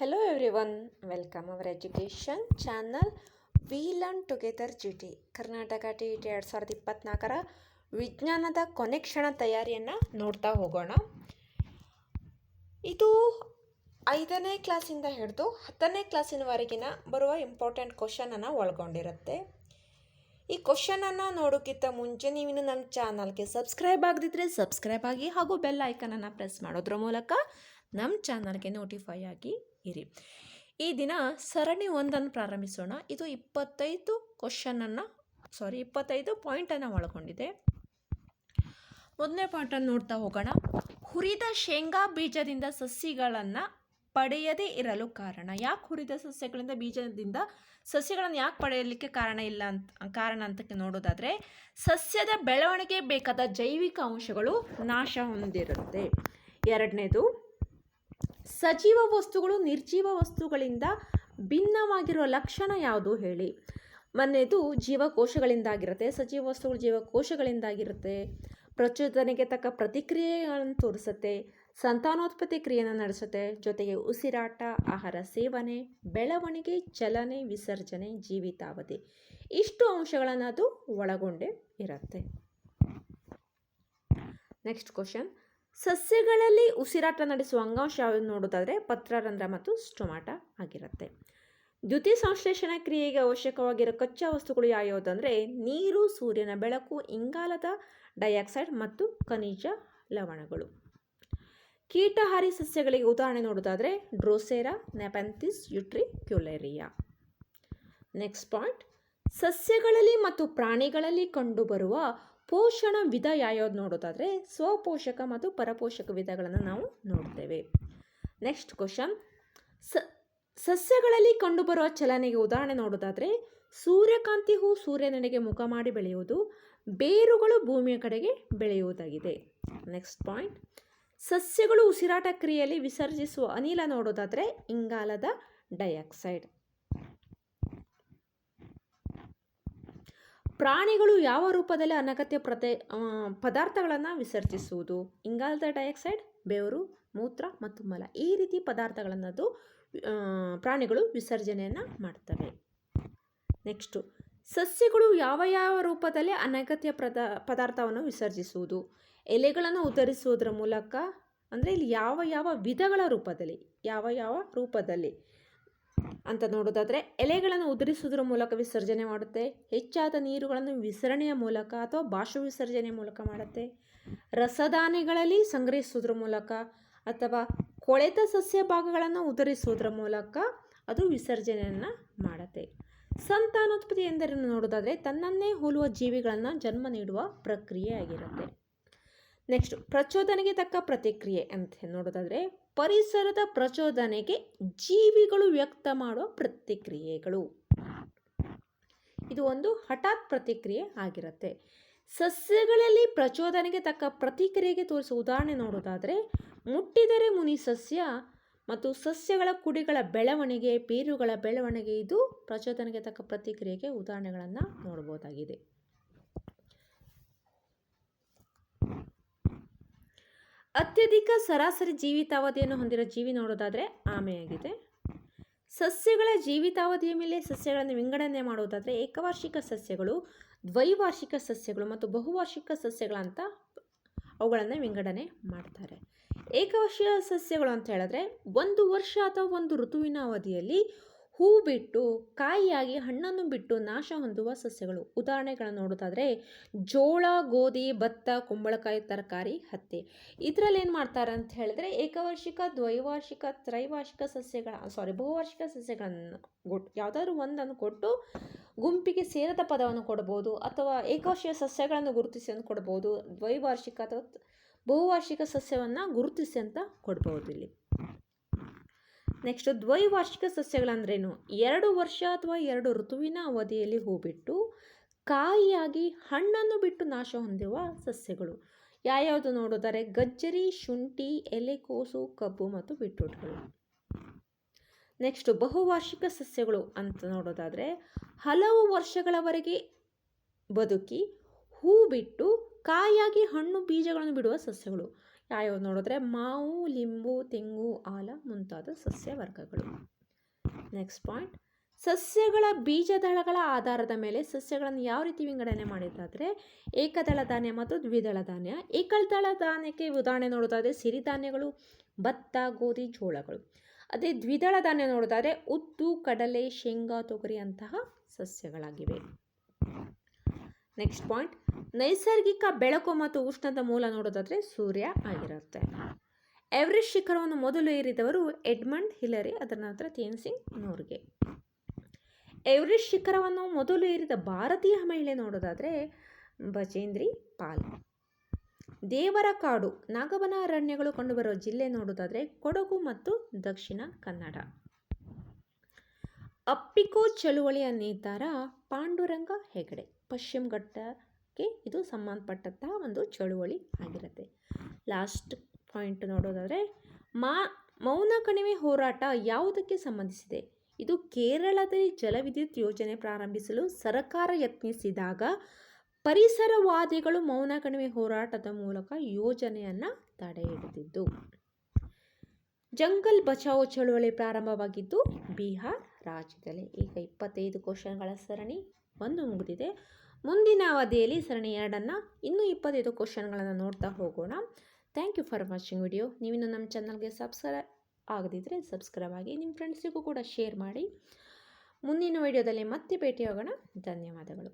Hello everyone, welcome our education channel. We learn together G T Karnataka T E T ಎರಡು ಸಾವಿರದ ಇಪ್ಪತ್ತ್ನಾಲ್ಕರ ವಿಜ್ಞಾನದ ಕೊನೆ ಕ್ಷಣ ತಯಾರಿಯನ್ನು ನೋಡ್ತಾ ಹೋಗೋಣ. ಇದು ಐದನೇ ಕ್ಲಾಸಿಂದ ಹಿಡಿದು ಹತ್ತನೇ ಕ್ಲಾಸಿನವರೆಗಿನ ಬರುವ ಇಂಪಾರ್ಟೆಂಟ್ ಕ್ವಶನನ್ನು ಒಳಗೊಂಡಿರುತ್ತೆ. ಈ ಕ್ವಶನನ್ನು ನೋಡೋಕ್ಕಿಂತ ಮುಂಚೆ ನೀವು ನಮ್ಮ ಚಾನಲ್ಗೆ ಸಬ್ಸ್ಕ್ರೈಬ್ ಆಗದಿದ್ದರೆ ಸಬ್ಸ್ಕ್ರೈಬ್ ಆಗಿ ಹಾಗೂ ಬೆಲ್ ಐಕನನ್ನು ಪ್ರೆಸ್ ಮಾಡೋದ್ರ ಮೂಲಕ ನಮ್ಮ ಚಾನಲ್ಗೆ ನೋಟಿಫೈ ಆಗಿ. ಇರಿ. ಈ ದಿನ ಸರಣಿ ಒಂದನ್ನು ಪ್ರಾರಂಭಿಸೋಣ. ಇದು ಇಪ್ಪತ್ತೈದು ಕ್ವಶನನ್ನು ಸಾರಿ ಇಪ್ಪತ್ತೈದು ಪಾಯಿಂಟನ್ನು ಒಳಗೊಂಡಿದೆ. ಮೊದಲನೇ ಪಾಯಿಂಟನ್ನು ನೋಡ್ತಾ ಹೋಗೋಣ. ಹುರಿದ ಶೇಂಗಾ ಬೀಜದಿಂದ ಸಸಿಗಳನ್ನು ಪಡೆಯದೇ ಇರಲು ಕಾರಣ. ಯಾಕೆ ಹುರಿದ ಸಸ್ಯಗಳಿಂದ ಬೀಜದಿಂದ ಸಸ್ಯಗಳನ್ನು ಯಾಕೆ ಪಡೆಯಲಿಕ್ಕೆ ಕಾರಣ ಇಲ್ಲ ಅಂತ, ಕಾರಣ ಅಂತ ನೋಡೋದಾದರೆ, ಸಸ್ಯದ ಬೆಳವಣಿಗೆ ಬೇಕಾದ ಜೈವಿಕ ಅಂಶಗಳು ನಾಶ ಹೊಂದಿರುತ್ತೆ. ಎರಡನೇದು ಸಜೀವ ವಸ್ತುಗಳು ನಿರ್ಜೀವ ವಸ್ತುಗಳಿಂದ ಭಿನ್ನವಾಗಿರುವ ಲಕ್ಷಣ ಯಾವುದು ಹೇಳಿ? ಮನೆಯದು ಜೀವಕೋಶಗಳಿಂದಾಗಿರುತ್ತೆ, ಸಜೀವ ವಸ್ತುಗಳು ಜೀವಕೋಶಗಳಿಂದಾಗಿರುತ್ತೆ. ಪ್ರಚೋದನೆಗೆ ತಕ್ಕ ಪ್ರತಿಕ್ರಿಯೆಗಳನ್ನು ತೋರಿಸುತ್ತೆ, ಸಂತಾನೋತ್ಪತ್ತಿ ಕ್ರಿಯೆಯನ್ನು ನಡೆಸುತ್ತೆ. ಜೊತೆಗೆ ಉಸಿರಾಟ, ಆಹಾರ ಸೇವನೆ, ಬೆಳವಣಿಗೆ, ಚಲನೆ, ವಿಸರ್ಜನೆ, ಜೀವಿತಾವಧಿ. ಇಷ್ಟು ಅಂಶಗಳನ್ನು ಅದು ಒಳಗೊಂಡೇ ಇರುತ್ತೆ. ನೆಕ್ಸ್ಟ್ ಕ್ವಶನ್ ಸಸ್ಯಗಳಲ್ಲಿ ಉಸಿರಾಟ ನಡೆಸುವ ಅಂಗಾಂಶ ಯಾವುದು ನೋಡೋದಾದರೆ ಪತ್ರರಂಧ್ರ ಮತ್ತು ಸ್ಟೊಮಾಟ ಆಗಿರುತ್ತೆ. ದ್ಯುತಿ ಸಂಶ್ಲೇಷಣ ಕ್ರಿಯೆಗೆ ಅವಶ್ಯಕವಾಗಿರೋ ಕಚ್ಚಾ ವಸ್ತುಗಳು ಯಾವ್ಯಾವುದಂದರೆ ನೀರು, ಸೂರ್ಯನ ಬೆಳಕು, ಇಂಗಾಲದ ಡೈಆಕ್ಸೈಡ್ ಮತ್ತು ಖನಿಜ ಲವಣಗಳು. ಕೀಟಹಾರಿ ಸಸ್ಯಗಳಿಗೆ ಉದಾಹರಣೆ ನೋಡೋದಾದರೆ ಡ್ರೋಸೆರಾ, ನೆಪೆಂಥಿಸ್ ಯುಟ್ರಿ ಕ್ಯುಲೇರಿಯಾ ನೆಕ್ಸ್ಟ್ ಪಾಯಿಂಟ್. ಸಸ್ಯಗಳಲ್ಲಿ ಮತ್ತು ಪ್ರಾಣಿಗಳಲ್ಲಿ ಕಂಡುಬರುವ ಪೋಷಣ ವಿಧ ಯಾವ್ಯಾವ್ದು ನೋಡೋದಾದರೆ ಸ್ವಪೋಷಕ ಮತ್ತು ಪರಪೋಷಕ ವಿಧಗಳನ್ನು ನಾವು ನೋಡ್ತೇವೆ. ನೆಕ್ಸ್ಟ್ ಕ್ವಶನ್ ಸ, ಸಸ್ಯಗಳಲ್ಲಿ ಕಂಡುಬರುವ ಚಲನೆಗೆ ಉದಾಹರಣೆ ನೋಡೋದಾದರೆ ಸೂರ್ಯಕಾಂತಿ ಹೂ ಸೂರ್ಯನೆಡೆಗೆ ಮುಖ ಮಾಡಿ ಬೆಳೆಯುವುದು, ಬೇರುಗಳು ಭೂಮಿಯ ಕಡೆಗೆ ಬೆಳೆಯುವುದಾಗಿದೆ. ನೆಕ್ಸ್ಟ್ ಪಾಯಿಂಟ್ ಸಸ್ಯಗಳು ಉಸಿರಾಟ ಕ್ರಿಯೆಯಲ್ಲಿ ವಿಸರ್ಜಿಸುವ ಅನಿಲ ನೋಡೋದಾದರೆ ಇಂಗಾಲದ ಡೈಆಕ್ಸೈಡ್. ಪ್ರಾಣಿಗಳು ಯಾವ ರೂಪದಲ್ಲಿ ಅನಗತ್ಯ ಪ್ರತೆ ಪದಾರ್ಥಗಳನ್ನು ವಿಸರ್ಜಿಸುವುದು? ಇಂಗಾಲದ ಡೈಆಕ್ಸೈಡ್, ಬೆವರು, ಮೂತ್ರ ಮತ್ತು ಮಲ. ಈ ರೀತಿ ಪದಾರ್ಥಗಳನ್ನದು ಪ್ರಾಣಿಗಳು ವಿಸರ್ಜನೆಯನ್ನು ಮಾಡ್ತವೆ. ನೆಕ್ಸ್ಟು, ಸಸ್ಯಗಳು ಯಾವ ಯಾವ ರೂಪದಲ್ಲಿ ಅನಗತ್ಯ ಪದ ಪದಾರ್ಥವನ್ನು ವಿಸರ್ಜಿಸುವುದು? ಎಲೆಗಳನ್ನು ಉತ್ತರಿಸುವುದರ ಮೂಲಕ, ಅಂದರೆ ಇಲ್ಲಿ ಯಾವ ಯಾವ ವಿಧಗಳ ರೂಪದಲ್ಲಿ, ಯಾವ ಯಾವ ರೂಪದಲ್ಲಿ? ಅಂತ ನೋಡೋದಾದರೆ, ಎಲೆಗಳನ್ನು ಉದುರಿಸುವುದರ ಮೂಲಕ ವಿಸರ್ಜನೆ ಮಾಡುತ್ತೆ. ಹೆಚ್ಚಾದ ನೀರುಗಳನ್ನು ವಿಸರಣೆಯ ಮೂಲಕ ಅಥವಾ ಬಾಷ್ಪ ವಿಸರ್ಜನೆ ಮೂಲಕ ಮಾಡುತ್ತೆ. ರಸದಾನಿಗಳಲ್ಲಿ ಸಂಗ್ರಹಿಸುವುದರ ಮೂಲಕ ಅಥವಾ ಕೊಳೆತ ಸಸ್ಯ ಭಾಗಗಳನ್ನು ಉದುರಿಸುವುದರ ಮೂಲಕ ಅದು ವಿಸರ್ಜನೆಯನ್ನು ಮಾಡುತ್ತೆ. ಸಂತಾನೋತ್ಪತ್ತಿ ಎಂದರೇನು ನೋಡೋದಾದರೆ, ತನ್ನನ್ನೇ ಹೋಲುವ ಜೀವಿಗಳನ್ನು ಜನ್ಮ ನೀಡುವ ಪ್ರಕ್ರಿಯೆ ಆಗಿರುತ್ತೆ ನೆಕ್ಸ್ಟ್ ಪ್ರಚೋದನೆಗೆ ತಕ್ಕ ಪ್ರತಿಕ್ರಿಯೆ ಅಂತ ನೋಡೋದಾದರೆ ಪರಿಸರದ ಪ್ರಚೋದನೆಗೆ ಜೀವಿಗಳು ವ್ಯಕ್ತ ಮಾಡುವ ಪ್ರತಿಕ್ರಿಯೆಗಳು. ಇದು ಒಂದು ಹಠಾತ್ ಪ್ರತಿಕ್ರಿಯೆ ಆಗಿರುತ್ತೆ. ಸಸ್ಯಗಳಲ್ಲಿ ಪ್ರಚೋದನೆಗೆ ತಕ್ಕ ಪ್ರತಿಕ್ರಿಯೆಗೆ ತೋರಿಸುವ ಉದಾಹರಣೆ ನೋಡೋದಾದರೆ ಮುಟ್ಟಿದರೆ ಮುನಿ ಸಸ್ಯ ಮತ್ತು ಸಸ್ಯಗಳ ಕುಡಿಗಳ ಬೆಳವಣಿಗೆ, ಬೇರುಗಳ ಬೆಳವಣಿಗೆ, ಇದು ಪ್ರಚೋದನೆಗೆ ತಕ್ಕ ಪ್ರತಿಕ್ರಿಯೆಗೆ ಉದಾಹರಣೆಗಳನ್ನು ನೋಡಬಹುದಾಗಿದೆ ಅತ್ಯಧಿಕ ಸರಾಸರಿ ಜೀವಿತಾವಧಿಯನ್ನು ಹೊಂದಿರೋ ಜೀವಿ ನೋಡೋದಾದರೆ ಆಮೆಯಾಗಿದೆ ಸಸ್ಯಗಳ ಜೀವಿತಾವಧಿಯ ಮೇಲೆ ಸಸ್ಯಗಳನ್ನು ವಿಂಗಡಣೆ ಮಾಡುವುದಾದರೆ ಏಕವಾರ್ಷಿಕ ಸಸ್ಯಗಳು, ದ್ವೈವಾರ್ಷಿಕ ಸಸ್ಯಗಳು ಮತ್ತು ಬಹುವಾರ್ಷಿಕ ಸಸ್ಯಗಳಂತ ಅವುಗಳನ್ನು ವಿಂಗಡಣೆ ಮಾಡ್ತಾರೆ. ಏಕವಾರ್ಷಿಕ ಸಸ್ಯಗಳು ಅಂತ ಹೇಳಿದ್ರೆ ಒಂದು ವರ್ಷ ಅಥವಾ ಒಂದು ಋತುವಿನ ಅವಧಿಯಲ್ಲಿ ಹೂ ಬಿಟ್ಟು ಕಾಯಿಯಾಗಿ ಹಣ್ಣನ್ನು ಬಿಟ್ಟು ನಾಶ ಹೊಂದುವ ಸಸ್ಯಗಳು. ಉದಾಹರಣೆಗಳನ್ನು ನೋಡೋದಾದರೆ, ಜೋಳ, ಗೋಧಿ, ಭತ್ತ, ಕುಂಬಳಕಾಯಿ, ತರಕಾರಿ, ಹತ್ತಿ. ಇದರಲ್ಲಿ ಏನು ಮಾಡ್ತಾರೆ ಅಂತ ಹೇಳಿದ್ರೆ, ಏಕವಾರ್ಷಿಕ, ದ್ವೈವಾರ್ಷಿಕ, ತ್ರೈವಾರ್ಷಿಕ ಸಸ್ಯಗಳ ಸಾರಿ ಬಹುವಾರ್ಷಿಕ ಸಸ್ಯಗಳನ್ನು ಕೊಟ್ಟು ಯಾವುದಾದ್ರು ಒಂದನ್ನು ಕೊಟ್ಟು ಗುಂಪಿಗೆ ಸೇರದ ಪದವನ್ನು ಕೊಡ್ಬೋದು, ಅಥವಾ ಏಕವಾರ್ಷಿಕ ಸಸ್ಯಗಳನ್ನು ಗುರುತಿಸಿ ಅಂತ ಕೊಡ್ಬೋದು, ದ್ವೈವಾರ್ಷಿಕ ಅಥವಾ ಬಹುವಾರ್ಷಿಕ ಸಸ್ಯವನ್ನು ಗುರುತಿಸಿ ಅಂತ ಕೊಡ್ಬೋದು ಇಲ್ಲಿ ನೆಕ್ಸ್ಟ್ ದ್ವೈವಾರ್ಷಿಕ ಸಸ್ಯಗಳಂದ್ರೇನು? ಎರಡು ವರ್ಷ ಅಥವಾ ಎರಡು ಋತುವಿನ ಅವಧಿಯಲ್ಲಿ ಹೂ ಬಿಟ್ಟು ಕಾಯಿಯಾಗಿ ಹಣ್ಣನ್ನು ಬಿಟ್ಟು ನಾಶ ಹೊಂದಿರುವ ಸಸ್ಯಗಳು. ಯಾವ್ಯಾವುದು ನೋಡೋದಾರೆ ಗಜ್ಜರಿ, ಶುಂಠಿ ಎಲೆಕೋಸು ಕಬ್ಬು ಮತ್ತು ಬೀಟ್ರೂಟ್ಗಳು. ನೆಕ್ಸ್ಟ್ ಬಹುವಾರ್ಷಿಕ ಸಸ್ಯಗಳು ಅಂತ ನೋಡೋದಾದರೆ, ಹಲವು ವರ್ಷಗಳವರೆಗೆ ಬದುಕಿ ಹೂ ಬಿಟ್ಟು ಕಾಯಾಗಿ ಹಣ್ಣು ಬೀಜಗಳನ್ನು ಬಿಡುವ ಸಸ್ಯಗಳು. ಯಾವ್ಯಾವು ನೋಡಿದ್ರೆ ಮಾವು, ಲಿಂಬು, ತೆಂಗು, ಆಲ ಮುಂತಾದ ಸಸ್ಯ ವರ್ಗಗಳು. ನೆಕ್ಸ್ಟ್ ಪಾಯಿಂಟ್ ಸಸ್ಯಗಳ ಬೀಜದಳಗಳ ಆಧಾರದ ಮೇಲೆ ಸಸ್ಯಗಳನ್ನು ಯಾವ ರೀತಿ ವಿಂಗಡಣೆ ಮಾಡಿದ್ದಾದರೆ, ಏಕದಳ ಧಾನ್ಯ ಮತ್ತು ದ್ವಿದಳ ಧಾನ್ಯ. ಏಕದಳ ಧಾನ್ಯಕ್ಕೆ ಉದಾಹರಣೆ ನೋಡೋದಾದರೆ ಸಿರಿಧಾನ್ಯಗಳು ಭತ್ತ, ಗೋಧಿ, ಜೋಳಗಳು. ಅದೇ ದ್ವಿದಳ ಧಾನ್ಯ ನೋಡೋದಾದರೆ ಉದ್ದು, ಕಡಲೆ, ಶೇಂಗಾ, ತೊಗರಿ ಅಂತಹ ಸಸ್ಯಗಳಾಗಿವೆ. ನೆಕ್ಸ್ಟ್ ಪಾಯಿಂಟ್ ನೈಸರ್ಗಿಕ ಬೆಳಕು ಮತ್ತು ಉಷ್ಣದ ಮೂಲ ನೋಡೋದಾದರೆ ಸೂರ್ಯ ಆಗಿರುತ್ತೆ. ಎವರೆಸ್ಟ್ ಶಿಖರವನ್ನು ಮೊದಲು ಏರಿದವರು ಎಡ್ಮಂಡ್ ಹಿಲರಿ, ಅದರ ನಂತರ ತೇನ್ಸಿಂಗ್ ನೋರ್ಗೆ. ಎವರೆಸ್ಟ್ ಶಿಖರವನ್ನು ಮೊದಲು ಏರಿದ ಭಾರತೀಯ ಮಹಿಳೆ ನೋಡೋದಾದರೆ ಬಜೇಂದ್ರಿ ಪಾಲ್. ದೇವರ ಕಾಡು ನಾಗಬನ ಅರಣ್ಯಗಳು ಕಂಡುಬರುವ ಜಿಲ್ಲೆ ನೋಡೋದಾದರೆ ಕೊಡಗು ಮತ್ತು ದಕ್ಷಿಣ ಕನ್ನಡ. ಅಪ್ಪಿಕೋ ಚಳುವಳಿಯ ನೇತಾರ ಪಾಂಡುರಂಗ ಹೆಗಡೆ. ಪಶ್ಚಿಮ ಘಟ್ಟಕ್ಕೆ ಇದು ಸಂಬಂಧಪಟ್ಟಂತಹ ಒಂದು ಚಳುವಳಿ ಆಗಿರುತ್ತೆ. ಲಾಸ್ಟ್ ಪಾಯಿಂಟ್ ನೋಡೋದಾದರೆ, ಮಾ, ಮೌನ ಕಣಿವೆ ಹೋರಾಟ ಯಾವುದಕ್ಕೆ ಸಂಬಂಧಿಸಿದೆ? ಇದು ಕೇರಳದಲ್ಲಿ ಜಲವಿದ್ಯುತ್ ಯೋಜನೆ ಪ್ರಾರಂಭಿಸಲು ಸರ್ಕಾರ ಯತ್ನಿಸಿದಾಗ ಪರಿಸರವಾದಿಗಳು ಮೌನ ಕಣಿವೆ ಹೋರಾಟದ ಮೂಲಕ ಯೋಜನೆಯನ್ನು ತಡೆ ಹಿಡಿದಿದ್ದು. ಜಂಗಲ್ ಬಚಾವೋ ಚಳುವಳಿ ಪ್ರಾರಂಭವಾಗಿದ್ದು ಬಿಹಾರ್ ರಾಜ್ಯದಲ್ಲಿ. ಈಗ ಇಪ್ಪತ್ತೈದು ಕ್ವಶನ್ಗಳ ಸರಣಿ ಒಂದು ಮುಗಿದಿದೆ. ಮುಂದಿನ ಅವಧಿಯಲ್ಲಿ ಸರಣಿ ಎರಡನ್ನು ಇನ್ನೂ ಇಪ್ಪತ್ತೈದು ಕ್ವಶನ್ಗಳನ್ನು ನೋಡ್ತಾ ಹೋಗೋಣ. Thank you for watching video ನೀವಿನ್ನು ನಮ್ಮ ಚಾನಲ್ಗೆ ಸಬ್ಸ್ಕ್ರೈಬ್ ಆಗದಿದ್ದರೆ ಸಬ್ಸ್ಕ್ರೈಬ್ ಆಗಿ ನಿಮ್ಮ ಫ್ರೆಂಡ್ಸಿಗೂ ಕೂಡ ಶೇರ್ ಮಾಡಿ. ಮುಂದಿನ ವಿಡಿಯೋದಲ್ಲಿ ಮತ್ತೆ ಭೇಟಿಯಾಗೋಣ. ಧನ್ಯವಾದಗಳು.